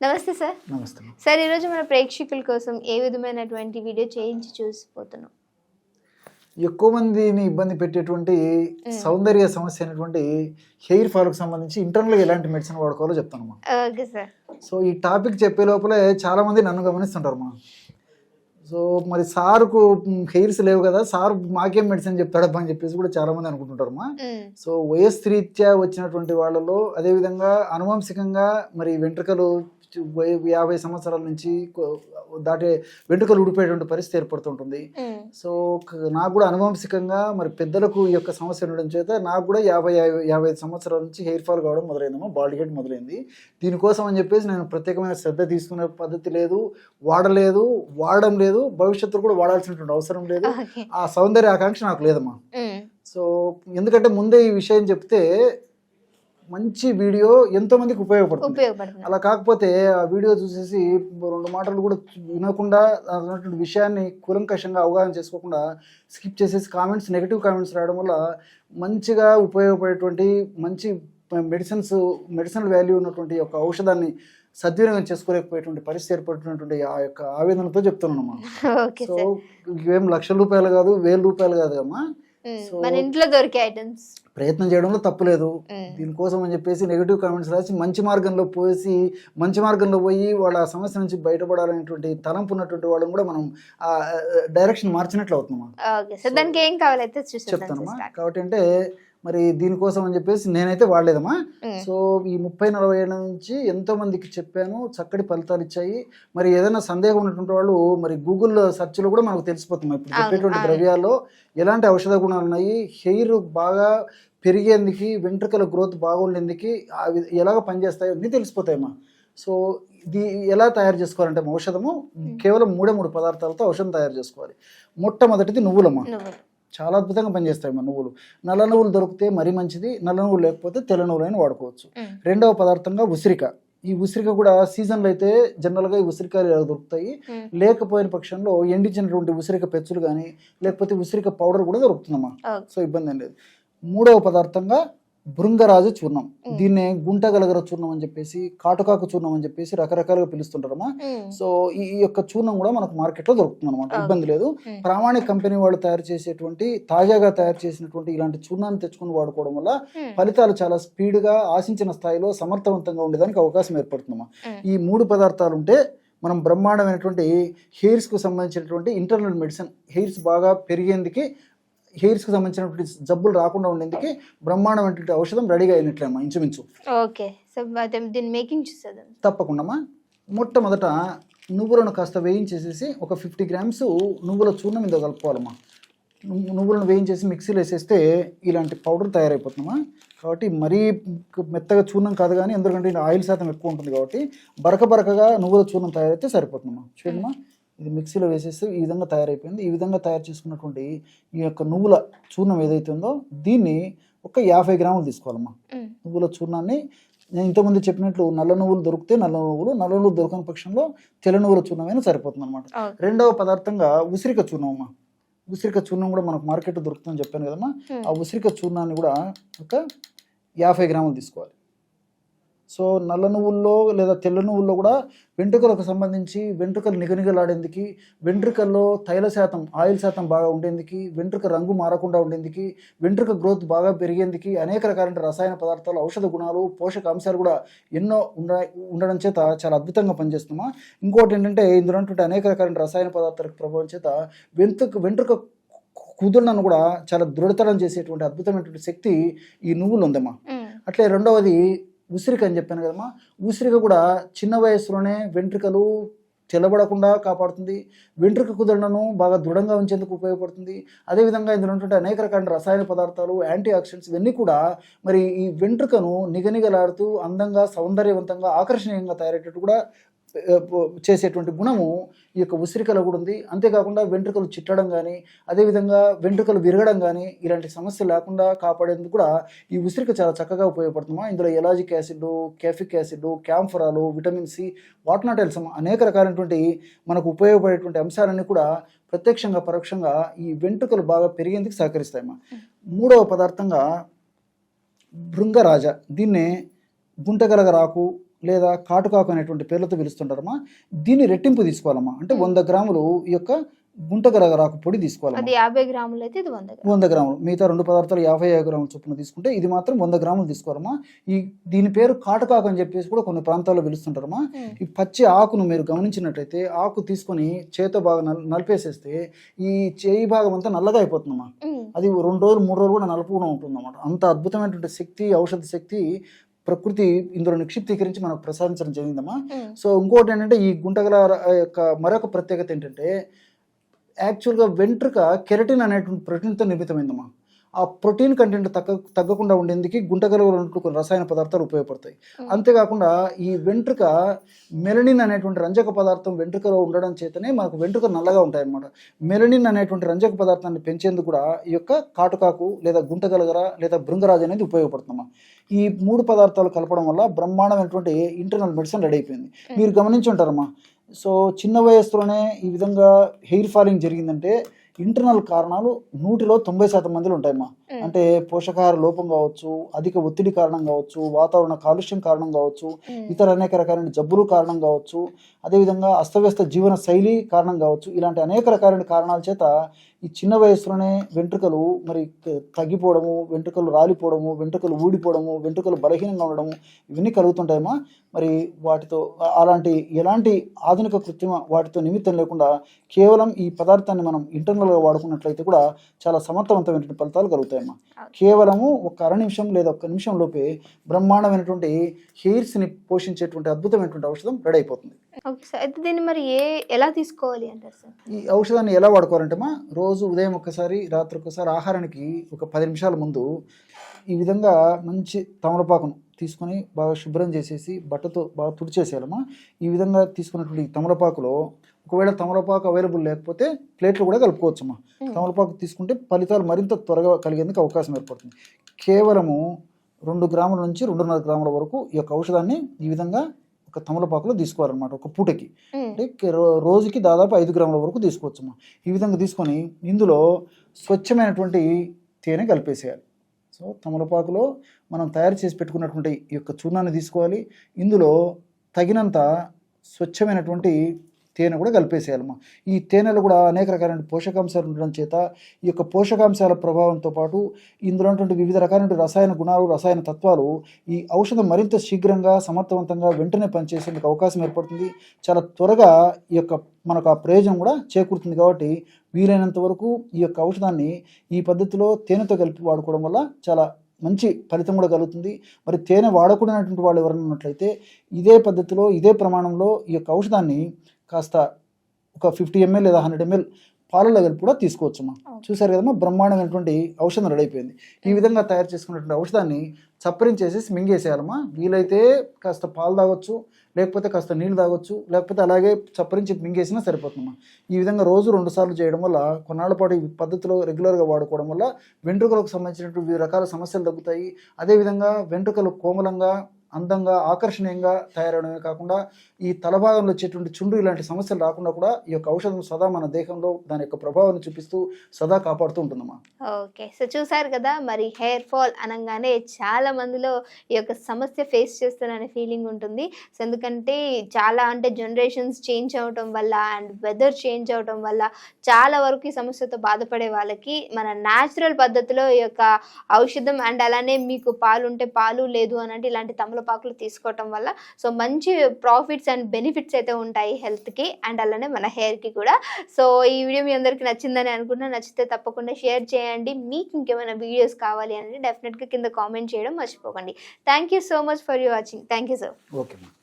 నమస్తే సార్. నమస్తే. సార్ ఈరోజు మన ప్రేక్షకుల కోసం ఏ విధమైనటువంటి వీడియో చేయించి చూసిపోతున్నాం? ఎక్కువ మందిని ఇబ్బంది పెట్టేటువంటి సౌందర్య సమస్య అయినటువంటి హెయిర్ ఫాల్కి సంబంధించి ఇంటర్నల్గా ఎలాంటి మెడిసిన్ వాడుకోవాలో చెప్తాను ఓకే సార్. సో ఈ టాపిక్ చెప్పే లోపలే చాలా మంది నన్ను గమనిస్తుంటారు మా సో మరి సార్కు హెయిర్స్ లేవు కదా సార్ మాకేం మెడిసిన్ చెప్తాడబ్బా అని చెప్పేసి కూడా చాలా మంది అనుకుంటుంటారు మా సో వయస్సు రీత్యా వచ్చినటువంటి వాళ్ళలో అదేవిధంగా అనువంశికంగా మరి వెంట్రుకలు యాభై సంవత్సరాల నుంచి దాటే వెంట్రుకలు ఊడిపోయేటువంటి పరిస్థితి ఏర్పడుతుంటుంది. సో నాకు కూడా అనువంశికంగా మరి పెద్దలకు ఈ యొక్క సమస్య ఉండడం చేత నాకు కూడా యాభై యాభై ఐదు సంవత్సరాల నుంచి హెయిర్ ఫాల్ కావడం మొదలైందమ్మా బాడీ హెడ్ మొదలైంది. దీనికోసం అని చెప్పేసి నేను ప్రత్యేకమైన శ్రద్ధ తీసుకునే పద్ధతి లేదు వాడలేదు వాడడం లేదు భవిష్యత్తులో కూడా వాడాల్సినటువంటి అవసరం లేదు. ఆ సౌందర్య ఆకాంక్ష నాకు లేదమ్మా. సో ఎందుకంటే ముందే ఈ విషయం చెప్తే మంచి వీడియో ఎంతో మందికి ఉపయోగపడుతుంది. అలా కాకపోతే ఆ వీడియో చూసేసి రెండు మాటలు కూడా వినకుండా ఉన్నటువంటి విషయాన్ని కూలంకషంగా అవగాహన చేసుకోకుండా స్కిప్ చేసేసి కామెంట్స్ నెగిటివ్ కామెంట్స్ రాయడం వల్ల మంచిగా ఉపయోగపడేటువంటి మంచి మెడిసిన్స్ మెడిసినల్ వాల్యూ ఉన్నటువంటి యొక్క ఔషధాన్ని సద్వినియోగం చేసుకోలేకపోయేటువంటి పరిస్థితి ఏర్పడుతున్నటువంటి ఆ యొక్క ఆవేదనతో చెప్తున్నాను అమ్మా. సో ఇవేం లక్షల రూపాయలు కాదు వేల రూపాయలు కాదు అమ్మా మన ఇంట్లో దొరికే ఐటమ్స్ ప్రయత్నం చేయడంలో తప్పులేదు దీనికోసం అని చెప్పేసి నెగిటివ్ కామెంట్స్ రాసి మంచి మార్గంలో పోసి మంచి మార్గంలో పోయి వాళ్ళ సమస్య నుంచి బయటపడాలనేటువంటి తలంపు ఉన్నటువంటి వాళ్ళని కూడా మనం ఆ డైరెక్షన్ మార్చినట్లు అవుతున్నాం దానికి ఏం కావాలైతే సార్ కాబట్టి అంటే మరి దీనికోసం అని చెప్పేసి నేనైతే వాడలేదమ్మా. సో ఈ ముప్పై నలభై ఏళ్ళ నుంచి ఎంతో మందికి చెప్పాను చక్కటి ఫలితాలు ఇచ్చాయి. మరి ఏదైనా సందేహం ఉన్నటువంటి వాళ్ళు మరి గూగుల్ సెర్చ్లో కూడా మనకు తెలిసిపోతుంది. ఇప్పుడు చెప్పేటువంటి. ద్రవ్యాల్లో ఎలాంటి ఔషధ గుణాలు ఉన్నాయి హెయిర్ బాగా పెరిగేందుకు వెంట్రుకల గ్రోత్ బాగుండేందుకు అవి ఎలాగ పనిచేస్తాయో అన్నీ తెలిసిపోతాయమ్మా. సో ఇది ఎలా తయారు చేసుకోవాలంటే ఔషధము కేవలం మూడే మూడు పదార్థాలతో ఔషధం తయారు చేసుకోవాలి. మొట్టమొదటిది నువ్వులమ్మా. నువ్వు చాలా అద్భుతంగా పనిచేస్తాయి మన నువ్వులు. నల్ల నువ్వులు దొరికితే మరీ మంచిది నల్ల నువ్వులు లేకపోతే తెల్ల నువ్వులైనా వాడుకోవచ్చు. రెండవ పదార్థంగా ఉసిరిక. ఈ ఉసిరిక కూడా సీజన్లో అయితే జనరల్గా ఈ ఉసిరికాయలు దొరుకుతాయి. లేకపోయిన పక్షంలో ఎండిచినటువంటి ఉసిరిక పెచ్చులు కానీ లేకపోతే ఉసిరిక పౌడర్ కూడా దొరుకుతుందమ్మా. సో ఇబ్బంది ఏం లేదు. మూడవ పదార్థంగా భృంగరాజు చూర్ణం. దీన్నే గుంటగలగర చూర్ణం అని చెప్పేసి కాటుకాకు చూర్ణం అని చెప్పేసి రకరకాలుగా పిలుస్తుంటారమ్మా. సో ఈ యొక్క చూర్ణం కూడా మనకు మార్కెట్లో దొరుకుతుంది అనమాట ఇబ్బంది లేదు. ప్రామాణిక కంపెనీ వాళ్ళు తయారు చేసేటువంటి తాజాగా తయారు చేసినటువంటి ఇలాంటి చూర్ణాన్ని తెచ్చుకుని వాడుకోవడం వల్ల ఫలితాలు చాలా స్పీడ్గా ఆశించిన స్థాయిలో సమర్థవంతంగా ఉండేదానికి అవకాశం ఏర్పడుతుందమ్మా. ఈ మూడు పదార్థాలు ఉంటే మనం బ్రహ్మాండమైనటువంటి హెయిర్స్కు సంబంధించినటువంటి ఇంటర్నల్ మెడిసిన్ హెయిర్స్ బాగా పెరిగేందుకు హెయిర్స్కి సంబంధించినటువంటి జబ్బులు రాకుండా ఉండేందుకు బ్రహ్మాండమైనటువంటి ఔషధం రెడీగా అయినట్లేమ్మా ఇంచుమించు. ఓకే. సో అయితే దీని మేకింగ్ చూసేద్దాం. తప్పకుండా మొట్టమొదట నువ్వులను కాస్త వేయించేసేసి ఒక ఫిఫ్టీ గ్రామ్స్ నువ్వుల చూర్ణం ఇందులో కలుపుకోవాలమ్మా. నువ్వు- నువ్వులను వేయించేసి మిక్సీలో వేసేస్తే ఇలాంటి పౌడర్ తయారైపోతుందమ్మా. కాబట్టి మరీ మెత్తగా చూర్ణం కాదు కానీ ఎందుకంటే ఆయిల్ శాతం ఎక్కువ ఉంటుంది కాబట్టి బరక బరకగా నువ్వుల చూర్ణం తయారైతే సరిపోతుందమ్మా. చూడమ్మా ఇది మిక్సీలో వేసేస్తే ఈ విధంగా తయారైపోయింది. ఈ విధంగా తయారు చేసుకున్నటువంటి ఈ యొక్క నువ్వుల చూర్ణం ఏదైతే ఉందో దీన్ని ఒక యాభై గ్రాములు తీసుకోవాలమ్మా. నువ్వుల చూర్ణాన్ని నేను ఇంతకుముందు చెప్పినట్లు నల్ల నువ్వులు దొరికితే నల్ల నువ్వులు నల్ల నువ్వులు దొరకని పక్షంలో తెల్ల నువ్వుల చూర్ణమైనా సరిపోతుంది అనమాట రెండవ పదార్థంగా ఉసిరిక చూర్ణం అమ్మా ఉసిరిక చూర్ణం కూడా మనకు మార్కెట్ దొరుకుతుందని చెప్పాను కదమ్మా. ఆ ఉసిరిక చూర్ణాన్ని కూడా ఒక యాభై గ్రాములు తీసుకోవాలి. సో నల్ల నువ్వుల్లో లేదా తెల్ల నువ్వుల్లో కూడా వెంట్రుకలకు సంబంధించి వెంట్రుకలు నిగనిగలాడేందుకు వెంట్రుకల్లో తైల శాతం ఆయిల్ శాతం బాగా ఉండేందుకు వెంట్రుక రంగు మారకుండా ఉండేందుకు వెంట్రుక గ్రోత్ బాగా పెరిగేందుకు అనేక రకాలైన రసాయన పదార్థాలు ఔషధ గుణాలు పోషక అంశాలు కూడా ఎన్నో ఉండ ఉండడం చేత చాలా అద్భుతంగా పనిచేస్తున్నామా ఇంకోటి ఏంటంటే ఇందులో ఉన్నటువంటి అనేక రకాలైన రసాయన పదార్థాల ప్రభావం చేత వెంట్రుక వెంట్రుక కుదురులను కూడా చాలా దృఢతరం చేసేటువంటి అద్భుతమైనటువంటి శక్తి ఈ నువ్వులు ఉందమ్మా. అట్లే రెండవది ఉసిరిక అని చెప్పాను కదమ్మా. ఉసిరిక కూడా చిన్న వయసులోనే వెంట్రుకలు తెల్లబడకుండా కాపాడుతుంది. వెంట్రుక కుదరణను బాగా దృఢంగా ఉంచేందుకు ఉపయోగపడుతుంది. అదేవిధంగా ఇందులో ఉన్నటువంటి అనేక రకాల రసాయన పదార్థాలు యాంటీ ఆక్సిడెంట్స్ ఇవన్నీ కూడా మరి ఈ వెంట్రుకను నిగనిగలాడుతూ అందంగా సౌందర్యవంతంగా ఆకర్షణీయంగా తయారయ్యేటట్టు కూడా చేసేటువంటి గుణము ఈ యొక్క ఉసిరికలో కూడా ఉంది. అంతేకాకుండా వెంట్రుకలు చిట్టడం కానీ అదేవిధంగా వెంట్రుకలు విరగడం కానీ ఇలాంటి సమస్యలు లేకుండా కాపాడేందుకు కూడా ఈ ఉసిరిక చాలా చక్కగా ఉపయోగపడుతుందా ఇందులో ఎలాజిక్ యాసిడ్ కెఫిక్ యాసిడ్ క్యాంఫరాలు విటమిన్ సి వాట్నాటెల్స్ అనేక రకాలైనటువంటి మనకు ఉపయోగపడేటువంటి అంశాలన్నీ కూడా ప్రత్యక్షంగా పరోక్షంగా ఈ వెంట్రుకలు బాగా పెరిగేందుకు సహకరిస్తాయమ్మా. మూడవ పదార్థంగా భృంగరాజ. దీన్నే గుంటగలగరాకు లేదా కాటుకాకు అనేటువంటి పేర్లతో పిలుస్తుంటారమ్మా. దీన్ని రెట్టింపు తీసుకోవాలమ్మా. అంటే వంద గ్రాములు ఈ యొక్క గుంటగరగరాకు పొడి తీసుకోవాలమ్మా. అది యాభై గ్రాములు అయితే ఇది వంద గ్రాములు. వంద గ్రాములు. మిగతా రెండు పదార్థాలు యాభై ఐదు గ్రాముల చొప్పున తీసుకుంటే ఇది మాత్రం వంద గ్రాములు తీసుకోవాలమ్మా. ఈ దీని పేరు కాటుకాకు అని చెప్పేసి కూడా కొన్ని ప్రాంతాల్లో పిలుస్తుంటారమ్మా. ఈ పచ్చి ఆకును మీరు గమనించినట్టయితే ఆకు తీసుకొని చేతో బాగా నల్ నలిపేసేస్తే ఈ చేయి భాగం అంతా నల్లగా అయిపోతుందమ్మా. అది రెండు రోజులు మూడు రోజులు కూడా నలుపు కూడా ఉంటుందన్నమాట. అంత అద్భుతమైనటువంటి శక్తి ఔషధ శక్తి ప్రకృతి ఇందులో నిక్షిప్తీకరించి మనకు ప్రసాదించడం జరిగిందమ్మా. సో ఇంకోటి ఏంటంటే ఈ గుంటగల యొక్క మరొక ప్రత్యేకత ఏంటంటే యాక్చువల్గా వెంట్రుక కెరటిన్ అనేటువంటి ప్రోటీన్తో నిర్మితమైందమ్మా ఆ ప్రోటీన్ కంటెంట్ తగ్గ తగ్గకుండా ఉండేందుకు గుంటగలలో ఉన్నటువంటి కొన్ని రసాయన పదార్థాలు ఉపయోగపడతాయి. అంతేకాకుండా ఈ వెంట్రుక మెలనిన్ అనేటువంటి రంజక పదార్థం వెంట్రుకలో ఉండడం చేతనే మనకు వెంట్రుక నల్లగా ఉంటాయన్నమాట. మెలనిన్ అనేటువంటి రంజక పదార్థాన్ని పెంచేందుకు కూడా ఈ యొక్క కాటుకాకు లేదా గుంటగలగర లేదా భృంగరాజు అనేది ఉపయోగపడుతుందమ్మా. ఈ మూడు పదార్థాలు కలపడం వల్ల బ్రహ్మాండమైనటువంటి ఇంటర్నల్ మెడిసిన్ రెడీ అయిపోయింది. మీరు గమనించి ఉంటారమ్మా. సో చిన్న వయసులోనే ఈ విధంగా హెయిర్ ఫాలింగ్ జరిగిందంటే ఇంటర్నల్ కారణాలు నూటిలో తొంభై శాతం మందిలో ఉంటాయమ్మా. అంటే పోషకాహార లోపం కావచ్చు అధిక ఒత్తిడి కారణం కావచ్చు వాతావరణ కాలుష్యం కారణం కావచ్చు. ఇతర అనేక రకాలైన జబ్బులు కారణం కావచ్చు అదేవిధంగా అస్తవ్యస్త జీవన శైలి కారణం కావచ్చు ఇలాంటి అనేక రకాలైన కారణాల చేత ఈ చిన్న వయసులోనే వెంట్రుకలు మరి తగ్గిపోవడము వెంట్రుకలు రాలిపోవడము వెంట్రుకలు ఊడిపోవడము వెంట్రుకలు బలహీనంగా ఉండడము ఇవన్నీ కలుగుతుంటాయమ్మా. మరి వాటితో అలాంటి ఎలాంటి ఆధునిక కృత్రిమ వాటితో నిమిత్తం లేకుండా కేవలం ఈ పదార్థాన్ని మనం ఇంటర్నల్గా వాడుకున్నట్లయితే కూడా చాలా సమర్థవంతమైనటువంటి ఫలితాలు కలుగుతాయమ్మా కేవలము ఒక అర నిమిషం లేదా ఒక్క నిమిషం లోపే బ్రహ్మాండమైనటువంటి హెయిర్స్ని పోషించేటువంటి అద్భుతమైనటువంటి ఔషధం రెడీ అయిపోతుంది. అయితే దీన్ని మరి ఏ ఎలా తీసుకోవాలి అంటారు సార్? ఈ ఔషధాన్ని ఎలా వాడుకోవాలంటే మా రోజు ఉదయం ఒక్కసారి రాత్రి ఒక్కసారి ఆహారానికి ఒక పది నిమిషాల ముందు ఈ విధంగా మంచి తమలపాకును తీసుకొని బాగా శుభ్రం చేసేసి బట్టతో బాగా తుడిచేసేయాలమ్మా. ఈ విధంగా తీసుకున్నటువంటి తమలపాకులో ఒకవేళ తమలపాకు అవైలబుల్ లేకపోతే ప్లేట్లు కూడా కలుపుకోవచ్చమ్మా. తమలపాకు తీసుకుంటే ఫలితాలు మరింత త్వరగా కలిగేందుకు అవకాశం ఏర్పడుతుంది. కేవలము రెండు గ్రాముల నుంచి రెండున్నర గ్రాముల వరకు ఈ యొక్క ఔషధాన్ని ఈ విధంగా ఒక తమలపాకులో తీసుకోవాలన్నమాట ఒక పూటకి. అంటే రోజుకి దాదాపు ఐదు గ్రాముల వరకు తీసుకోవచ్చమ్మా. ఈ విధంగా తీసుకొని ఇందులో స్వచ్ఛమైనటువంటి తేనె కలిపేసేయాలి. సో తమలపాకులో మనం తయారు చేసి పెట్టుకున్నటువంటి ఈ యొక్క చూర్ణాన్ని తీసుకోవాలి. ఇందులో తగినంత స్వచ్ఛమైనటువంటి తేనె కూడా కలిపేసేయాలమ్మా. ఈ తేనెలో కూడా అనేక రకాలైన పోషకాంశాలు ఉండడం చేత ఈ యొక్క పోషకాంశాల ప్రభావంతో పాటు ఇందులో ఉన్నటువంటి వివిధ రకాలైన రసాయన గుణాలు రసాయన తత్వాలు ఈ ఔషధం మరింత శీఘ్రంగా సమర్థవంతంగా వెంటనే పనిచేసేందుకు అవకాశం ఏర్పడుతుంది. చాలా త్వరగా ఈ యొక్క మనకు ఆ ప్రయోజనం కూడా చేకూరుతుంది కాబట్టి వీలైనంత వరకు ఈ యొక్క ఔషధాన్ని ఈ పద్ధతిలో తేనెతో కలిపి వాడుకోవడం వల్ల చాలా మంచి ఫలితం కూడా కలుగుతుంది. మరి తేనె వాడకూడనటువంటి వాళ్ళు ఎవరైనా ఉన్నట్లయితే ఇదే పద్ధతిలో ఇదే ప్రమాణంలో ఈ యొక్క ఔషధాన్ని కాస్త ఒక ఫిఫ్టీ ఎంఎల్ లేదా హండ్రెడ్ ఎంఎల్ పాలలో కలిపి కూడా తీసుకోవచ్చమ్మా Okay. చూసారు కదమ్మా? బ్రహ్మాండమైనటువంటి ఔషధం రెడీ అయిపోయింది. ఈ విధంగా తయారు చేసుకున్నటువంటి ఔషధాన్ని చప్పరించేసేసి మింగేసేయాలమ్మా వీలైతే కాస్త పాలు తాగొచ్చు లేకపోతే కాస్త నీళ్ళు తాగొచ్చు లేకపోతే అలాగే చప్పరించి మింగేసినా సరిపోతుందమ్మా. ఈ విధంగా రోజు రెండు సార్లు చేయడం వల్ల కొన్నాళ్ళ పాటు ఈ పద్ధతిలో రెగ్యులర్గా వాడుకోవడం వల్ల వెంట్రుకలకు సంబంధించినటువంటి వివిధ రకాల సమస్యలు తగ్గుతాయి. అదేవిధంగా వెంట్రుకలు కోమలంగా అందంగా ఆకర్షణీయంగా తయారవడమే కాకుండా ఈ తలభాగంలో వచ్చేటువంటి చుండు ఇలాంటి సమస్యలు రాకుండా కూడా ఈ యొక్క ఔషధం సదా మన దేహంలో దాని యొక్క ప్రభావాన్ని చూపిస్తూ సదా కాపాడుతూ ఉంటుందమ్మా. ఓకే. సో చూసారు కదా మరి హెయిర్ ఫాల్ అనగానే చాలా మందిలో ఈ యొక్క సమస్య ఫేస్ చేస్తారనే ఫీలింగ్ ఉంటుంది. సో ఎందుకంటే చాలా అంటే జనరేషన్స్ చేంజ్ అవటం వల్ల అండ్ వెదర్ చేంజ్ అవటం వల్ల చాలా వరకు ఈ సమస్యతో బాధపడే వాళ్ళకి మన న్యాచురల్ పద్ధతిలో ఈ యొక్క ఔషధం అండ్ అలానే మీకు పాలు ఉంటే పాలు లేదు అని అంటే ఇలాంటి తమలపాకులు తీసుకోవటం వల్ల సో మంచి ప్రాఫిట్స్ అండ్ బెనిఫిట్స్ అయితే ఉంటాయి హెల్త్కి అండ్ అలానే మన హెయిర్కి కూడా. సో ఈ వీడియో మీ అందరికీ నచ్చిందని అనుకుంటున్నా. నచ్చితే తప్పకుండా షేర్ చేయండి. మీకు ఇంకేమైనా వీడియోస్ కావాలి అని డెఫినెట్గా కింద కామెంట్ చేయడం మర్చిపోకండి. Thank you so much for you watching thank you sir okay